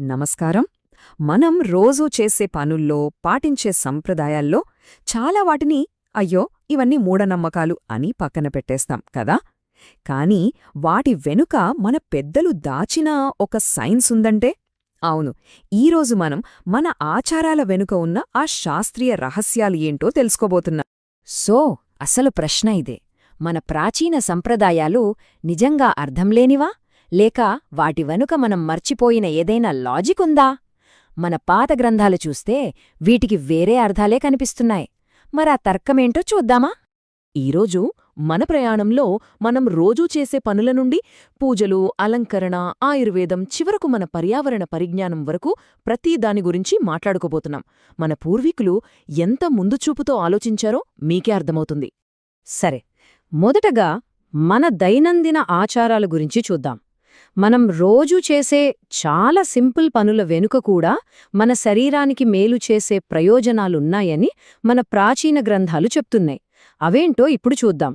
నమస్కారం. మనం రోజూ చేసే పనుల్లో పాటించే సంప్రదాయాల్లో చాలా వాటిని అయ్యో ఇవన్నీ మూఢనమ్మకాలు అని పక్కన పెట్టేస్తాం కదా? కాని వాటి వెనుక మన పెద్దలు దాచిన ఒక సైన్స్ ఉందంటే? అవును ఈరోజు మనం మన ఆచారాల వెనుక ఉన్న ఆ శాస్త్రీయ రహస్యాలు ఏంటో తెలుసుకోబోతున్నాం. సో అసలు ప్రశ్న ఇదే. మన ప్రాచీన సంప్రదాయాలు నిజంగా అర్థంలేనివా లేక వాటి వెనుక మనం మర్చిపోయిన ఏదైనా లాజిక్ ఉందా? మన పాత గ్రంథాలు చూస్తే వీటికి వేరే అర్థాలే కనిపిస్తున్నాయి. మరా తర్కమేంటో చూద్దామా? ఈరోజు మన ప్రయాణంలో మనం రోజూ చేసే పనుల నుండి పూజలు అలంకరణ ఆయుర్వేదం చివరకు మన పర్యావరణ పరిజ్ఞానం వరకు ప్రతి దాని గురించి మాట్లాడుకోబోతున్నాం. మన పూర్వీకులు ఎంత ముందుచూపుతో ఆలోచించారో మీకే అర్థమవుతుంది. సరే మొదటగా మన దైనందిన ఆచారాల గురించి చూద్దాం. మనం రోజూ చేసే చాలా సింపుల్ పనుల వెనుక కూడా మన శరీరానికి మేలు చేసే ప్రయోజనాలున్నాయని మన ప్రాచీన గ్రంథాలు చెప్తున్నాయి. అవేంటో ఇప్పుడు చూద్దాం.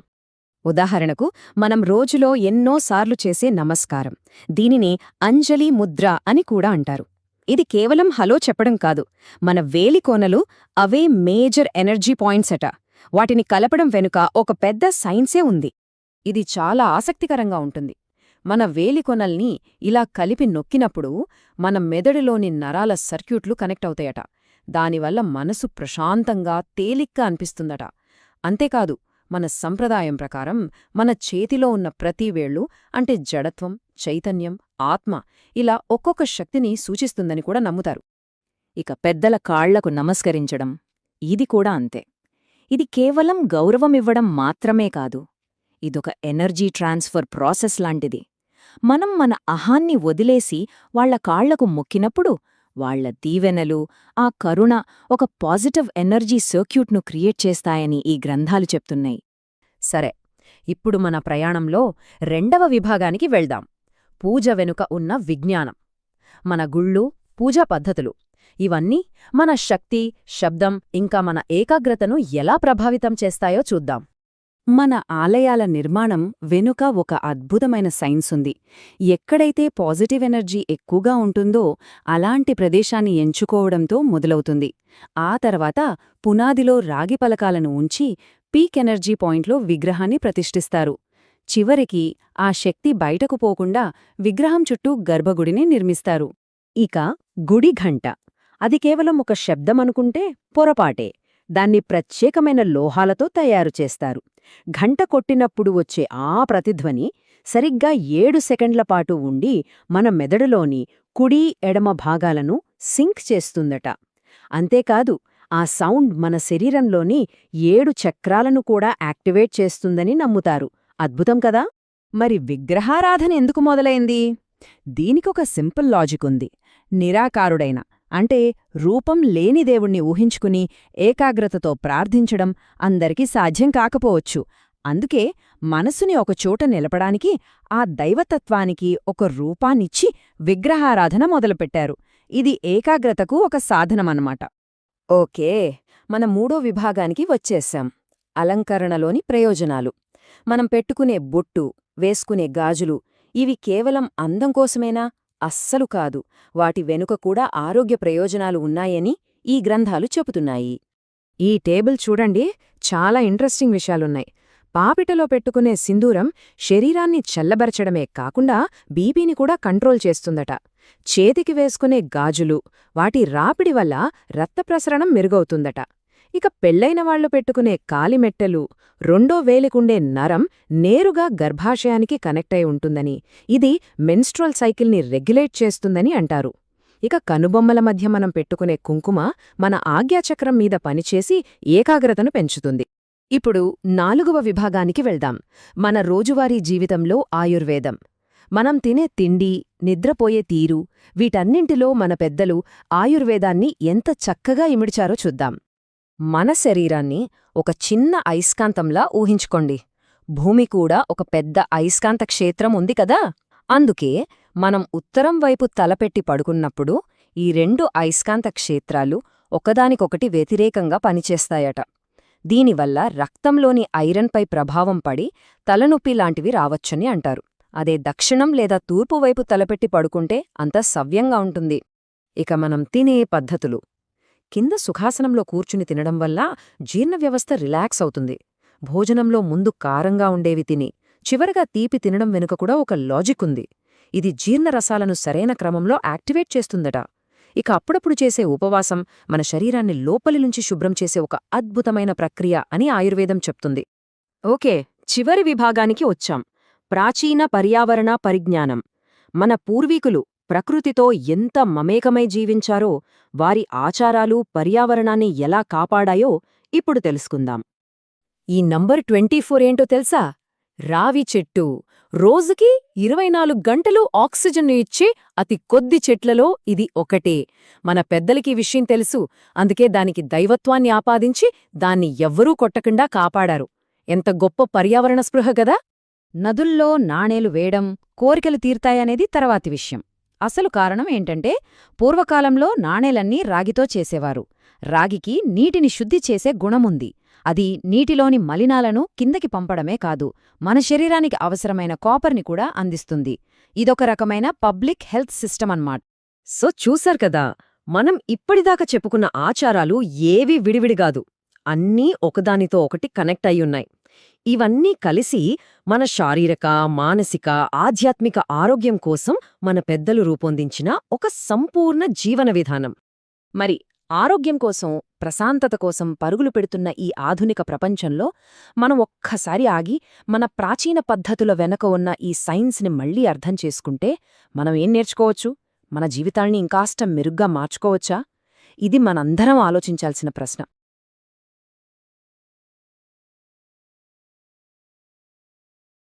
ఉదాహరణకు మనం రోజులో ఎన్నోసార్లు చేసే నమస్కారం దీనిని అంజలి ముద్ర అని కూడా అంటారు. ఇది కేవలం హలో చెప్పడం కాదు మన వేలికోనలు అవే మేజర్ ఎనర్జీ పాయింట్స్ అట. వాటిని కలపడం వెనుక ఒక పెద్ద సైన్సే ఉంది. ఇది చాలా ఆసక్తికరంగా ఉంటుంది. మన వేలికొనల్ని ఇలా కలిపి నొక్కినప్పుడు మన మెదడులోని నరాల సర్క్యూట్లు కనెక్ట్ అవుతాయట. దానివల్ల మనసు ప్రశాంతంగా తేలిగ్గా అనిపిస్తుందట. అంతేకాదు మన సంప్రదాయం ప్రకారం మన చేతిలో ఉన్న ప్రతి వేళ్ళు అంటే జడత్వం చైతన్యం ఆత్మ ఇలా ఒక్కొక్క శక్తిని సూచిస్తుందని కూడా నమ్ముతారు. ఇక పెద్దల కాళ్ళకు నమస్కరించడం ఇది కూడా అంతే. ఇది కేవలం గౌరవమివ్వడం మాత్రమే కాదు. ఇదొక ఎనర్జీ ట్రాన్స్ఫర్ ప్రాసెస్ లాంటిది. మనం మన అహాన్ని వదిలేసి వాళ్ళ కాళ్ళకు మొక్కినప్పుడు వాళ్ళ దీవెనలు ఆ కరుణ ఒక పాజిటివ్ ఎనర్జీ సర్క్యూట్ను క్రియేట్ చేస్తాయని ఈ గ్రంథాలు చెప్తున్నాయి. సరే ఇప్పుడు మన ప్రయాణంలో రెండవ విభాగానికి వెళ్దాం. పూజ వెనుక ఉన్న విజ్ఞానం. మన గుళ్ళు పూజా పద్ధతులు. ఇవన్నీ మన శక్తి శబ్దం ఇంకా మన ఏకాగ్రతను ఎలా ప్రభావితం చేస్తాయో చూద్దాం. మన ఆలయాల నిర్మాణం వెనుక ఒక అద్భుతమైన సైన్స్ ఉంది. ఎక్కడైతే పాజిటివ్ ఎనర్జీ ఎక్కువగా ఉంటుందో అలాంటి ప్రదేశాన్ని ఎంచుకోవడంతో మొదలవుతుంది. ఆ తర్వాత పునాదిలో రాగి పలకాలను ఉంచి పీక్ ఎనర్జీ పాయింట్లో విగ్రహాన్ని ప్రతిష్ఠిస్తారు. చివరికి ఆ శక్తి బయటకు పోకుండా విగ్రహం చుట్టూ గర్భగుడిని నిర్మిస్తారు. ఇక గుడి ఘంట. అది కేవలం ఒక శబ్దమనుకుంటే పొరపాటే. దాన్ని ప్రత్యేకమైన లోహాలతో తయారు చేస్తారు. ఘంట కొట్టినప్పుడు వచ్చే ఆ ప్రతిధ్వని సరిగ్గా ఏడు సెకండ్ల పాటు ఉండి మన మెదడులోని కుడి ఎడమ భాగాలను సింక్ చేస్తుందట. అంతేకాదు ఆ సౌండ్ మన శరీరంలోని ఏడు చక్రాలను కూడా యాక్టివేట్ చేస్తుందని నమ్ముతారు. అద్భుతం కదా! మరి విగ్రహారాధన ఎందుకు మొదలైంది? దీనికొక సింపుల్ లాజిక్ ఉంది. నిరాకారుడైన అంటే రూపం లేని దేవుణ్ణి ఊహించుకుని ఏకాగ్రతతో ప్రార్థించడం అందరికీ సాధ్యం కాకపోవచ్చు. అందుకే మనసుని ఒకచోట నిలపడానికి ఆ దైవతత్వానికి ఒక రూపాన్నిచ్చి విగ్రహారాధన మొదలుపెట్టారు. ఇది ఏకాగ్రతకు ఒక సాధనమన్నమాట. ఓకే మన మూడో విభాగానికి వచ్చేశాం. అలంకరణలోని ప్రయోజనాలు. మనం పెట్టుకునే బొట్టు వేసుకునే గాజులు ఇవి కేవలం అందం కోసమేనా? అస్సలు కాదు. వాటి వెనుక కూడా ఆరోగ్య ప్రయోజనాలు ఉన్నాయని ఈ గ్రంథాలు చెబుతున్నాయి. ఈ టేబుల్ చూడండి చాలా ఇంట్రెస్టింగ్ విషయాలున్నాయి. పాపిటలో పెట్టుకునే సింధూరం శరీరాన్ని చల్లబరచడమే కాకుండా బీపీని కూడా కంట్రోల్ చేస్తుందట. చేతికి వేసుకునే గాజులు వాటి రాపిడి వల్ల రక్తప్రసరణం మెరుగవుతుందట. ఇక పెళ్ళైన వాళ్ళు పెట్టుకునే కాలిమెట్టెలు రెండో వేలికుండే నరం నేరుగా గర్భాశయానికి కనెక్ట్ అయి ఉంటుందని ఇది మెన్స్ట్రల్ సైకిల్ని రెగ్యులేట్ చేస్తుందని అంటారు. ఇక కనుబొమ్మల మధ్య మనం పెట్టుకునే కుంకుమ మన ఆజ్ఞాచక్రం మీద పనిచేసి ఏకాగ్రతను పెంచుతుంది. ఇప్పుడు నాలుగవ విభాగానికి వెళ్దాం. మన రోజువారీ జీవితంలో ఆయుర్వేదం. మనం తినే తిండి నిద్రపోయే తీరు వీటన్నింటిలో మన పెద్దలు ఆయుర్వేదాన్ని ఎంత చక్కగా ఇమిడిచారో చూద్దాం. మన శరీరాన్ని ఒక చిన్న అయస్కాంతంలా ఊహించుకోండి. భూమి కూడా ఒక పెద్ద అయస్కాంత క్షేత్రం ఉంది కదా? అందుకే మనం ఉత్తరం వైపు తలపెట్టి పడుకున్నప్పుడు ఈ రెండు అయస్కాంత క్షేత్రాలు ఒకదానికొకటి వ్యతిరేకంగా పనిచేస్తాయట. దీనివల్ల రక్తంలోని ఐరన్పై ప్రభావం పడి తలనొప్పి లాంటివి రావచ్చని అంటారు. అదే దక్షిణం లేదా తూర్పు వైపు తలపెట్టి పడుకుంటే అంత సవ్యంగా ఉంటుంది. ఇక మనం తినే పద్ధతులు. కింద సుఖాసనంలో కూర్చుని తినడం వల్ల జీర్ణ వ్యవస్థ రిలాక్స్ అవుతుంది. భోజనంలో ముందు కారంగా ఉండేవి తిని చివరగా తీపి తినడం వెనుక కూడా ఒక లాజిక్ ఉంది. ఇది జీర్ణరసాలను సరైన క్రమంలో యాక్టివేట్ చేస్తుందట. ఇక అప్పుడప్పుడు చేసే ఉపవాసం మన శరీరాన్ని లోపలి నుంచి శుభ్రం చేసే ఒక అద్భుతమైన ప్రక్రియ అని ఆయుర్వేదం చెప్తుంది. ఓకే చివరి విభాగానికి వచ్చాం. ప్రాచీన పర్యావరణ పరిజ్ఞానం. మన పూర్వీకులు ప్రకృతితో ఎంత మమేకమై జీవించారో వారి ఆచారాలు పర్యావరణాన్ని ఎలా కాపాడాయో ఇప్పుడు తెలుసుకుందాం. ఈ నంబర్ ట్వంటీ ఫోర్ ఏంటో తెలుసా? రావి చెట్టు. రోజుకి ఇరవై నాలుగు గంటలు ఆక్సిజన్ను ఇచ్చే అతి కొద్ది చెట్లలో ఇది ఒకటే. మన పెద్దలకి విషయం తెలుసు. అందుకే దానికి దైవత్వాన్ని ఆపాదించి దాన్ని ఎవ్వరూ కొట్టకుండా కాపాడారు. ఎంత గొప్ప పర్యావరణ స్పృహ గదా! నదుల్లో నాణేలు వేయడం కోరికలు తీర్తాయనేది తర్వాతి విషయం. అసలు కారణం ఏంటంటే పూర్వకాలంలో నాణేలన్నీ రాగితో చేసేవారు. రాగికి నీటిని శుద్ధి చేసే గుణముంది. అది నీటిలోని మలినాలను కిందకి పంపడమే కాదు మన శరీరానికి అవసరమైన కాపర్ని కూడా అందిస్తుంది. ఇదొక రకమైన పబ్లిక్ హెల్త్ సిస్టమ్ అన్నమాట సో చూశారు కదా మనం ఇప్పటిదాకా చెప్పుకున్న ఆచారాలు ఏవీ విడివిడిగాదు అన్నీ ఒకదానితో ఒకటి కనెక్ట్ అయ్యున్నాయి. ఇవన్నీ కలిసి మన శారీరక మానసిక ఆధ్యాత్మిక ఆరోగ్యం కోసం మన పెద్దలు రూపొందించిన ఒక సంపూర్ణ జీవన విధానం. మరి ఆరోగ్యం కోసం ప్రశాంతత కోసం పరుగులు పెడుతున్న ఈ ఆధునిక ప్రపంచంలో మనం ఒక్కసారి ఆగి మన ప్రాచీన పద్ధతుల వెనక ఉన్న ఈ సైన్స్ని మళ్ళీ అర్థం చేసుకుంటే మనం ఏం నేర్చుకోవచ్చు? మన జీవితాల్ని ఇంకాస్ట మెరుగ్గా మార్చుకోవచ్చా? ఇది మనందరం ఆలోచించాల్సిన ప్రశ్న.